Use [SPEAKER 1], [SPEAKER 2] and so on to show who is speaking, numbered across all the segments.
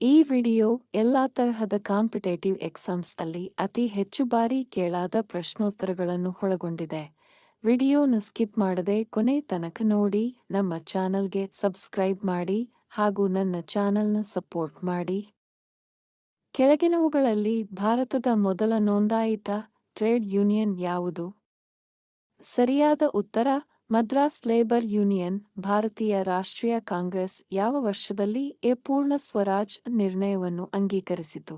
[SPEAKER 1] ಈ ವಿಡಿಯೋ ಎಲ್ಲಾ ತರಹದ ಕಾಂಪಿಟೇಟಿವ್ ಎಕ್ಸಾಮ್ಸ್ ಅಲ್ಲಿ ಅತಿ ಹೆಚ್ಚು ಬಾರಿ ಕೇಳಾದ ಪ್ರಶ್ನೋತ್ತರಗಳನ್ನು ಒಳಗೊಂಡಿದೆ. ವಿಡಿಯೋನ ಸ್ಕಿಪ್ ಮಾಡದೆ ಕೊನೆ ತನಕ ನೋಡಿ, ನಮ್ಮ ಚಾನಲ್ಗೆ ಸಬ್ಸ್ಕ್ರೈಬ್ ಮಾಡಿ ಹಾಗೂ ನನ್ನ ಚಾನಲ್ನ ಸಪೋರ್ಟ್ ಮಾಡಿ. ಕೆಳಗಿನವುಗಳಲ್ಲಿ ಭಾರತದ ಮೊದಲ ನೋಂದಾಯಿತ ಟ್ರೇಡ್ ಯೂನಿಯನ್ ಯಾವುದು? ಸರಿಯಾದ ಉತ್ತರ ಮದ್ರಾಸ್ ಲೇಬರ್ ಯೂನಿಯನ್, ಭಾರತೀಯ ರಾಷ್ಟ್ರೀಯ ಕಾಂಗ್ರೆಸ್ ಯಾವ ವರ್ಷದಲ್ಲಿ ಎ ಪೂರ್ಣ ಸ್ವರಾಜ್ ನಿರ್ಣಯವನ್ನು ಅಂಗೀಕರಿಸಿತು?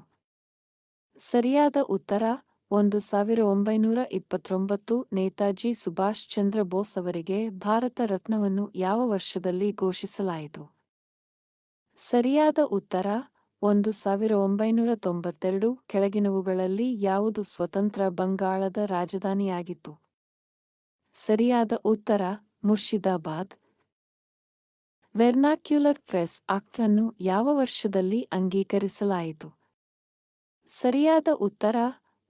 [SPEAKER 1] ಸರಿಯಾದ ಉತ್ತರ, ಒಂದು ಸಾವಿರ ಒಂಬೈನೂರ ಇಪ್ಪತ್ತೊಂಬತ್ತು ನೇತಾಜಿ ಸುಭಾಷ್ ಚಂದ್ರ ಬೋಸ್ ಅವರಿಗೆ ಭಾರತ ರತ್ನವನ್ನು ಯಾವ ವರ್ಷದಲ್ಲಿ ಘೋಷಿಸಲಾಯಿತು? ಸರಿಯಾದ ಉತ್ತರ, ಒಂದು ಸಾವಿರ ಒಂಬೈನೂರ ತೊಂಬತ್ತೆರಡು ಕೆಳಗಿನವುಗಳಲ್ಲಿ ಯಾವುದು ಸ್ವತಂತ್ರ ಬಂಗಾಳದ ರಾಜಧಾನಿಯಾಗಿತ್ತು? ಸರಿಯಾದ ಉತ್ತರ ಮುರ್ಷಿದಾಬಾದ್. ವೆರ್ನಾಕ್ಯುಲರ್ ಪ್ರೆಸ್ ಆಕ್ಟ್ ಅನ್ನು ಯಾವ ವರ್ಷದಲ್ಲಿ ಅಂಗೀಕರಿಸಲಾಯಿತು? ಸರಿಯಾದ ಉತ್ತರ,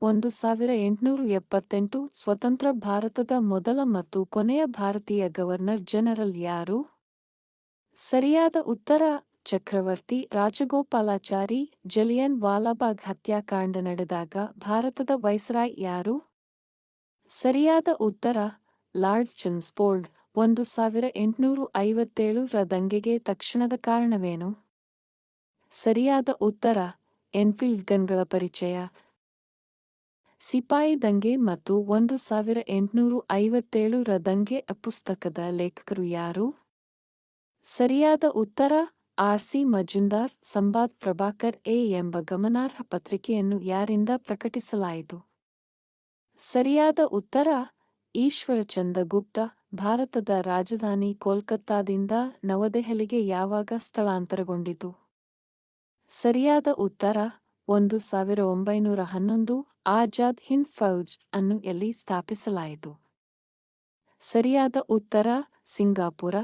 [SPEAKER 1] ಒಂದು ಸಾವಿರ ಎಂಟುನೂರ ಎಪ್ಪತ್ತೆಂಟು, ಸ್ವತಂತ್ರ ಭಾರತದ ಮೊದಲ ಮತ್ತು ಕೊನೆಯ ಭಾರತೀಯ ಗವರ್ನರ್ ಜನರಲ್ ಯಾರು? ಸರಿಯಾದ ಉತ್ತರ, ಚಕ್ರವರ್ತಿ ರಾಜಗೋಪಾಲಾಚಾರಿ, ಜಲಿಯನ್ ವಾಲಾಬಾಗ್ ಹತ್ಯಾಕಾಂಡ ನಡೆದಾಗ ಭಾರತದ ವೈಸ್ರಾಯ್ ಯಾರು? ಸರಿಯಾದ ಉತ್ತರ ಲಾರ್ಡ್ ಚನ್ಸ್ಪೋರ್ಡ್ ಒಂದು ಸಾವಿರ ಎಂಟುನೂರು ಐವತ್ತೇಳು ರ ದಂಗೆಗೆ ತಕ್ಷಣದ ಕಾರಣವೇನು? ಸರಿಯಾದ ಉತ್ತರ ಎನ್ಫೀಲ್ಡ್ ಗನ್ಗಳ ಪರಿಚಯ. ಸಿಪಾಯಿ ದಂಗೆ ಮತ್ತು ಒಂದು ಸಾವಿರ ಎಂಟುನೂರು ಐವತ್ತೇಳು ರ ದಂಗೆ ಪುಸ್ತಕದ ಲೇಖಕರು ಯಾರು? ಸರಿಯಾದ ಉತ್ತರ ಆರ್ ಸಿ ಮಜುಂದಾರ್, ಸಂಬಾದ್ ಪ್ರಭಾಕರ್ ಎ ಎಂಬ ಗಮನಾರ್ಹ ಪತ್ರಿಕೆಯನ್ನು ಯಾರಿಂದ ಪ್ರಕಟಿಸಲಾಯಿತು? ಸರಿಯಾದ ಉತ್ತರ ಈಶ್ವರಚಂದ ಗುಪ್ತ ಭಾರತದ ರಾಜಧಾನಿ ಕೋಲ್ಕತ್ತಾದಿಂದ ನವದೆಹಲಿಗೆ ಯಾವಾಗ ಸ್ಥಳಾಂತರಗೊಂಡಿತು? ಸರಿಯಾದ ಉತ್ತರ, ಒಂದು ಸಾವಿರ ಒಂಬೈನೂರ ಹನ್ನೊಂದು ಆಜಾದ್ ಹಿಂದ್ ಫೌಜ್ ಅನ್ನು ಎಲ್ಲಿ ಸ್ಥಾಪಿಸಲಾಯಿತು? ಸರಿಯಾದ ಉತ್ತರ, ಸಿಂಗಾಪುರ